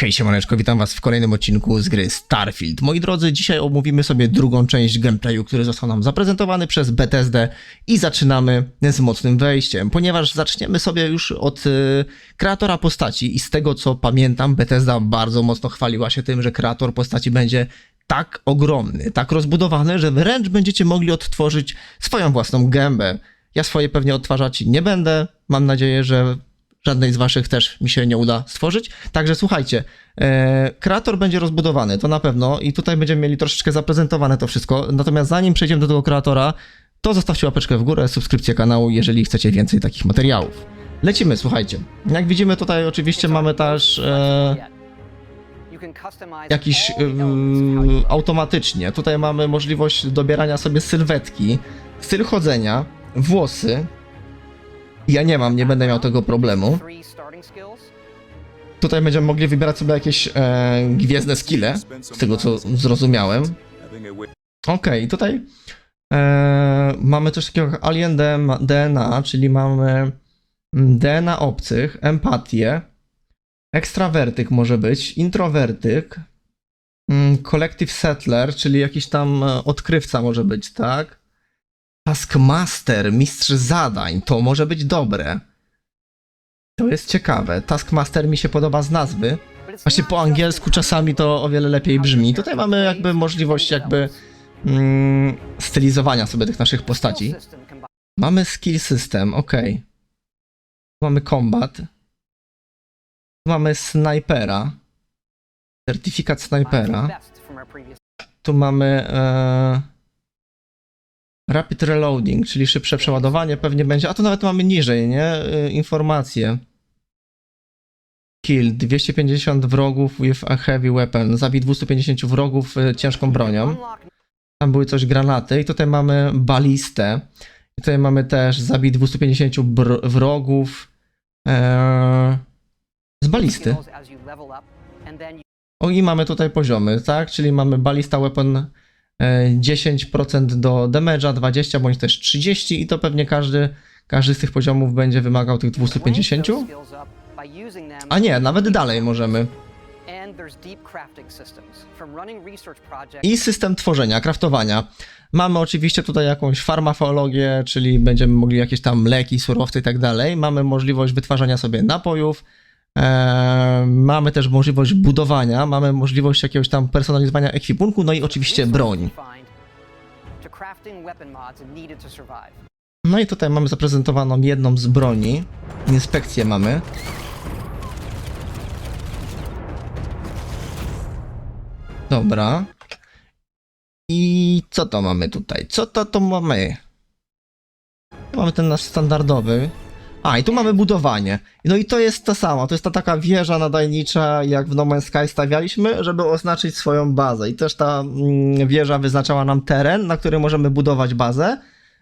Hej siemaneczko, witam was w kolejnym odcinku z gry Starfield. Moi drodzy, dzisiaj omówimy sobie drugą część gameplayu, który został nam zaprezentowany przez BTSD i zaczynamy z mocnym wejściem, ponieważ zaczniemy sobie już od y, kreatora postaci i z tego co pamiętam, BTSD bardzo mocno chwaliła się tym, że kreator postaci będzie tak ogromny, tak rozbudowany, że wręcz będziecie mogli odtworzyć swoją własną gębę. Ja swoje pewnie odtwarzać nie będę, mam nadzieję, że żadnej z waszych też mi się nie uda stworzyć. Także słuchajcie, e, kreator będzie rozbudowany, to na pewno i tutaj będziemy mieli troszeczkę zaprezentowane to wszystko. Natomiast zanim przejdziemy do tego kreatora, to zostawcie łapeczkę w górę, subskrypcję kanału, jeżeli chcecie więcej takich materiałów. Lecimy, słuchajcie. Jak widzimy tutaj oczywiście mamy też e, jakiś e, automatycznie. Tutaj mamy możliwość dobierania sobie sylwetki, styl chodzenia, włosy. Ja nie mam, nie będę miał tego problemu. Tutaj będziemy mogli wybierać sobie jakieś e, gwiezdne skille, z tego co zrozumiałem. Okej, tutaj e, mamy coś takiego jak Alien DNA, czyli mamy mm, DNA obcych, empatię, ekstrawertyk może być, introwertyk, mm, collective settler, czyli jakiś tam e, odkrywca może być, tak? Taskmaster, mistrz zadań, to może być dobre. To jest ciekawe. Taskmaster mi się podoba z nazwy. Właśnie po angielsku czasami to o wiele lepiej brzmi. Tutaj mamy jakby możliwość jakby mm, stylizowania sobie tych naszych postaci. Mamy skill system, ok. Mamy combat. Mamy snajpera. Certyfikat snajpera. Tu mamy e, rapid reloading, czyli szybsze przeładowanie pewnie będzie. A tu nawet mamy niżej, nie? E, informacje. Kill 250 wrogów with a heavy weapon. Zabij 250 wrogów e, ciężką bronią. Tam były coś granaty i tutaj mamy balistę. I tutaj mamy też zabij 250 br- wrogów e, z balisty. O i mamy tutaj poziomy, tak? Czyli mamy balista weapon 10% do damage'a, 20 bądź też 30 i to pewnie każdy, każdy z tych poziomów będzie wymagał tych 250. A nie, nawet dalej możemy. I system tworzenia, kraftowania. Mamy oczywiście tutaj jakąś farmakologię, czyli będziemy mogli jakieś tam leki, surowce i tak dalej. Mamy możliwość wytwarzania sobie napojów. Eee, mamy też możliwość budowania, mamy możliwość jakiegoś tam personalizowania ekwipunku, no i oczywiście broń. No i tutaj mamy zaprezentowaną jedną z broni. Inspekcję mamy. Dobra. I co to mamy tutaj? Co to to mamy? Mamy ten nasz standardowy. A, i tu mamy budowanie. No i to jest to samo. To jest ta taka wieża nadajnicza, jak w No Man's Sky stawialiśmy, żeby oznaczyć swoją bazę. I też ta mm, wieża wyznaczała nam teren, na którym możemy budować bazę.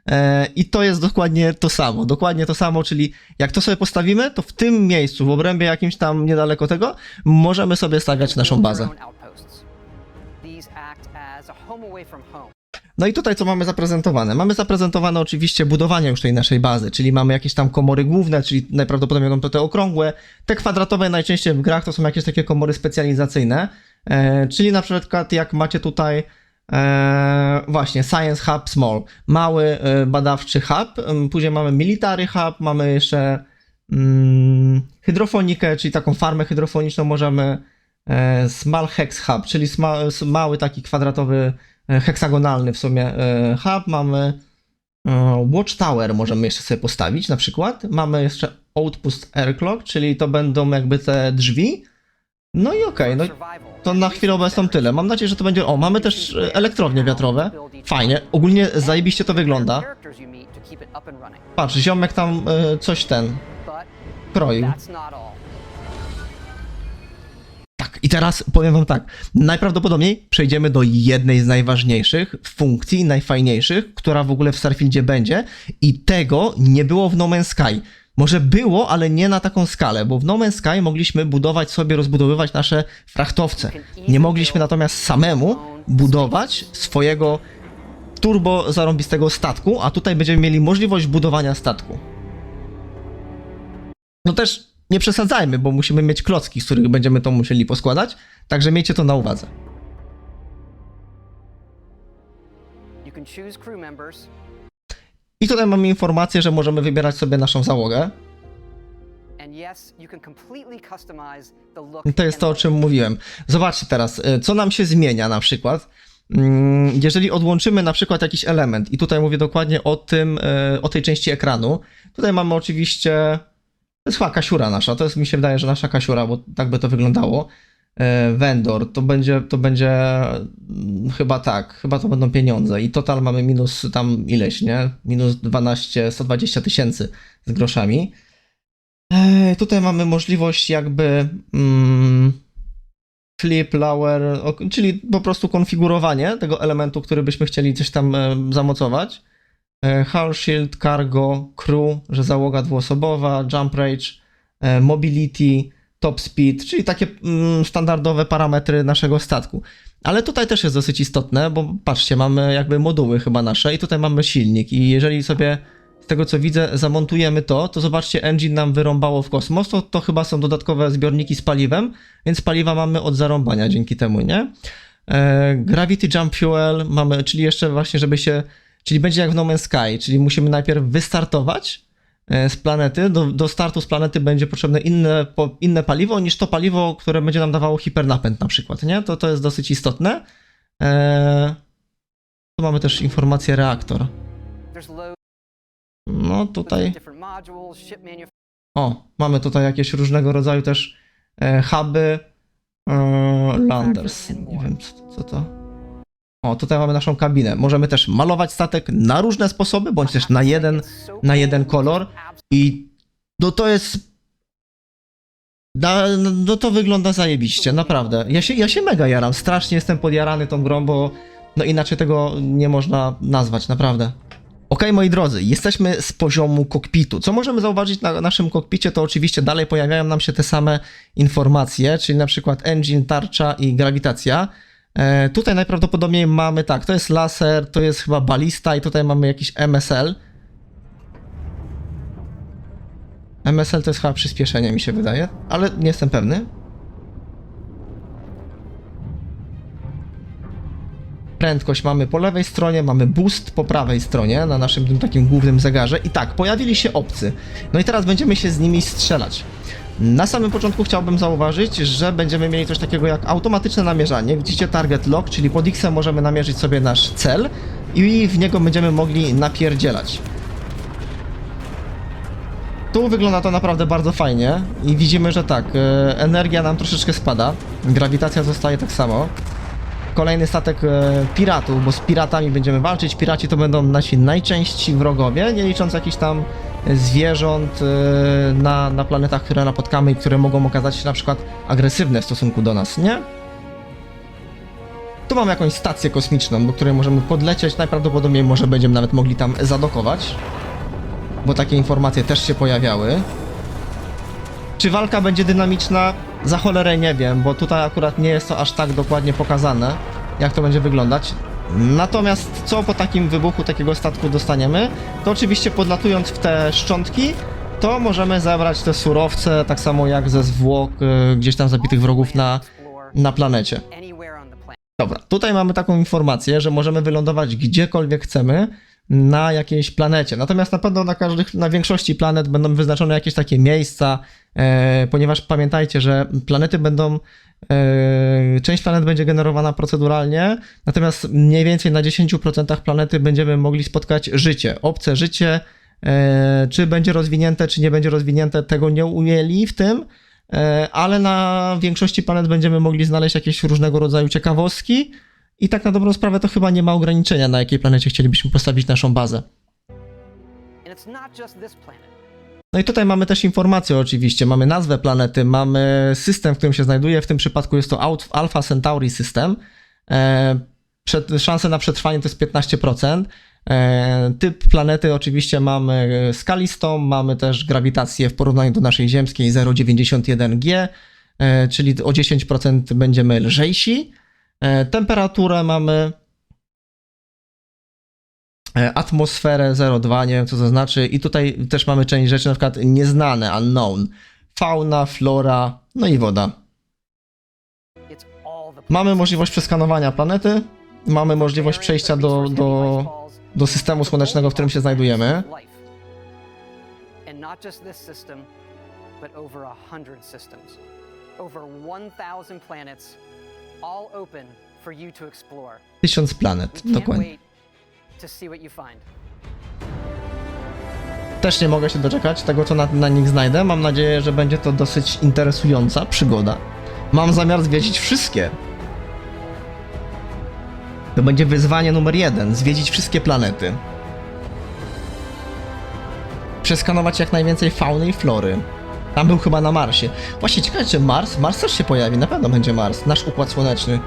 E, I to jest dokładnie to samo. Dokładnie to samo, czyli jak to sobie postawimy, to w tym miejscu, w obrębie jakimś tam niedaleko tego, możemy sobie stawiać naszą bazę. No i tutaj co mamy zaprezentowane? Mamy zaprezentowane oczywiście budowanie już tej naszej bazy, czyli mamy jakieś tam komory główne, czyli najprawdopodobniej będą to te okrągłe. Te kwadratowe najczęściej w grach to są jakieś takie komory specjalizacyjne, e, czyli na przykład jak macie tutaj e, właśnie Science Hub Small, mały e, badawczy hub, później mamy Military Hub, mamy jeszcze mm, hydrofonikę, czyli taką farmę hydrofoniczną możemy e, Small Hex Hub, czyli sma, mały taki kwadratowy heksagonalny w sumie e, hub, mamy e, Watchtower możemy jeszcze sobie postawić na przykład, mamy jeszcze Outpost Air Clock, czyli to będą jakby te drzwi, no i okej, no to na chwilę obecną tyle, mam nadzieję, że to będzie, o mamy też e, elektrownie wiatrowe, fajnie, ogólnie zajebiście to wygląda, patrz, ziomek tam e, coś ten, kroił. I teraz powiem wam tak. Najprawdopodobniej przejdziemy do jednej z najważniejszych funkcji, najfajniejszych, która w ogóle w Starfieldzie będzie i tego nie było w No Man's Sky. Może było, ale nie na taką skalę, bo w No Man's Sky mogliśmy budować sobie, rozbudowywać nasze frachtowce. Nie mogliśmy natomiast samemu budować swojego turbo zarąbistego statku, a tutaj będziemy mieli możliwość budowania statku. No też nie przesadzajmy, bo musimy mieć klocki, z których będziemy to musieli poskładać, także miejcie to na uwadze. I tutaj mamy informację, że możemy wybierać sobie naszą załogę. To jest to, o czym mówiłem. Zobaczcie teraz, y, co nam się zmienia na przykład. Mm, Jeżeli odłączymy na przykład jakiś element, i tutaj mówię dokładnie o tym, y, o tej części ekranu. Tutaj mamy oczywiście, to jest chyba kasiura nasza, to jest, mi się wydaje, że nasza kasiura, bo tak by to wyglądało. Y, Vendor, to będzie, to będzie mm, chyba tak, chyba to będą pieniądze i total mamy minus tam ileś, nie? Minus 12, 120 tysięcy z groszami. Ej, tutaj mamy możliwość jakby mm, flip, lower, czyli po prostu konfigurowanie tego elementu, który byśmy chcieli coś tam e, zamocować. E, hull shield, cargo, crew, że załoga dwuosobowa, jump rage, e, mobility, top speed, czyli takie mm, standardowe parametry naszego statku. Ale tutaj też jest dosyć istotne, bo patrzcie, mamy jakby moduły chyba nasze i tutaj mamy silnik i jeżeli sobie z tego co widzę, zamontujemy to, to zobaczcie, engine nam wyrąbało w kosmos, to, to chyba są dodatkowe zbiorniki z paliwem, więc paliwa mamy od zarąbania dzięki temu, nie? E, Gravity Jump Fuel mamy, czyli jeszcze właśnie, żeby się, czyli będzie jak w No Man's Sky, czyli musimy najpierw wystartować e, z planety, do, do startu z planety będzie potrzebne inne, po, inne paliwo niż to paliwo, które będzie nam dawało hipernapęd na przykład, nie? To, to jest dosyć istotne. E, tu mamy też informację reaktor. No tutaj... O, mamy tutaj jakieś różnego rodzaju też e, huby, e, landers. Nie wiem, co, co to. O, tutaj mamy naszą kabinę. Możemy też malować statek na różne sposoby, bądź też na jeden, na jeden kolor. I no to jest. No to wygląda zajebiście, naprawdę. Ja się, ja się mega jaram. Strasznie jestem podjarany tą grą, bo no inaczej tego nie można nazwać, naprawdę. Okej, moi drodzy, jesteśmy z poziomu kokpitu. Co możemy zauważyć na naszym kokpicie, to oczywiście dalej pojawiają nam się te same informacje, czyli na przykład engine, tarcza i grawitacja. E, tutaj najprawdopodobniej mamy tak, to jest laser, to jest chyba balista i tutaj mamy jakiś MSL. MSL to jest chyba przyspieszenie, mi się wydaje, ale nie jestem pewny. Prędkość mamy po lewej stronie, mamy boost po prawej stronie na naszym tym takim głównym zegarze. I tak, pojawili się obcy. No i teraz będziemy się z nimi strzelać. Na samym początku chciałbym zauważyć, że będziemy mieli coś takiego jak automatyczne namierzanie. Widzicie target lock, czyli pod X możemy namierzyć sobie nasz cel i w niego będziemy mogli napierdzielać. Tu wygląda to naprawdę bardzo fajnie i widzimy, że tak, e, energia nam troszeczkę spada, grawitacja zostaje tak samo. Kolejny statek e, piratów, bo z piratami będziemy walczyć. Piraci to będą nasi najczęstsi wrogowie, nie licząc jakichś tam zwierząt e, na, na planetach, które napotkamy i które mogą okazać się na przykład agresywne w stosunku do nas, nie? Tu mamy jakąś stację kosmiczną, do której możemy podlecieć. Najprawdopodobniej może będziemy nawet mogli tam zadokować, bo takie informacje też się pojawiały. Czy walka będzie dynamiczna? Za cholerę nie wiem, bo tutaj akurat nie jest to aż tak dokładnie pokazane, jak to będzie wyglądać. Natomiast co po takim wybuchu takiego statku dostaniemy, to oczywiście podlatując w te szczątki, to możemy zabrać te surowce, tak samo jak ze zwłok y, gdzieś tam zabitych wrogów na, na planecie. Dobra, tutaj mamy taką informację, że możemy wylądować gdziekolwiek chcemy na jakiejś planecie. Natomiast na pewno na na większości planet będą wyznaczone jakieś takie miejsca, e, ponieważ pamiętajcie, że planety będą, e, część planet będzie generowana proceduralnie, natomiast mniej więcej na 10% planety będziemy mogli spotkać życie, obce życie, e, czy będzie rozwinięte, czy nie będzie rozwinięte, tego nie ujęli w tym, E, ale na większości planet będziemy mogli znaleźć jakieś różnego rodzaju ciekawostki i tak na dobrą sprawę to chyba nie ma ograniczenia, na jakiej planecie chcielibyśmy postawić naszą bazę. No i tutaj mamy też informacje oczywiście, mamy nazwę planety, mamy system, w którym się znajduje, w tym przypadku jest to Alpha Centauri System. E, przed, szanse na przetrwanie to jest 15%. E, typ planety oczywiście mamy skalistą, mamy też grawitację w porównaniu do naszej ziemskiej 0,91G, e, czyli o 10% będziemy lżejsi. E, temperaturę mamy e, atmosferę 0,2, nie wiem co to znaczy i tutaj też mamy część rzeczy na przykład nieznane, unknown. fauna, flora, no i woda. Mamy możliwość przeskanowania planety, mamy możliwość przejścia do, do, do systemu słonecznego, w którym się znajdujemy. Over 1,000 planets, all open for you to explore. Tysiąc planet, dokładnie. to see what you find. Też nie mogę się doczekać tego, co na, na nich znajdę. Mam nadzieję, że będzie to dosyć interesująca przygoda. Mam zamiar zwiedzić wszystkie. To będzie wyzwanie numer jeden: zwiedzić wszystkie planety. Przeskanować jak najwięcej fauny i flory. Tam był chyba na Marsie. Właśnie ciekawe, czy Mars? Mars też się pojawi, na pewno będzie Mars, nasz układ słoneczny.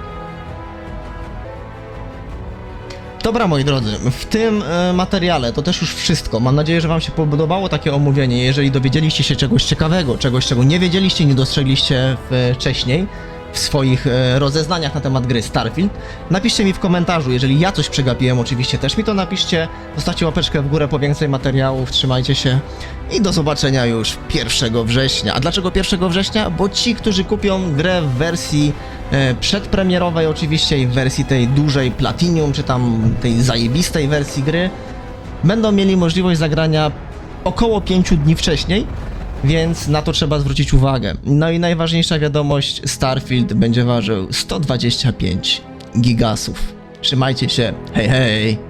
Dobra, moi drodzy, w tym e, materiale to też już wszystko. Mam nadzieję, że Wam się podobało takie omówienie. Jeżeli dowiedzieliście się czegoś ciekawego, czegoś, czego nie wiedzieliście, nie dostrzegliście w- wcześniej w swoich e, rozeznaniach na temat gry Starfield, napiszcie mi w komentarzu. Jeżeli ja coś przegapiłem, oczywiście też mi to napiszcie. Zostawcie łapeczkę w górę po więcej materiałów, trzymajcie się i do zobaczenia już 1 września. A dlaczego 1 września? Bo ci, którzy kupią grę w wersji e, przedpremierowej oczywiście i w wersji tej dużej Platinum, czy tam tej zajebistej wersji gry, będą mieli możliwość zagrania około 5 dni wcześniej, więc na to trzeba zwrócić uwagę. No i najważniejsza wiadomość, Starfield będzie ważył 125 gigasów. Trzymajcie się, hej hej!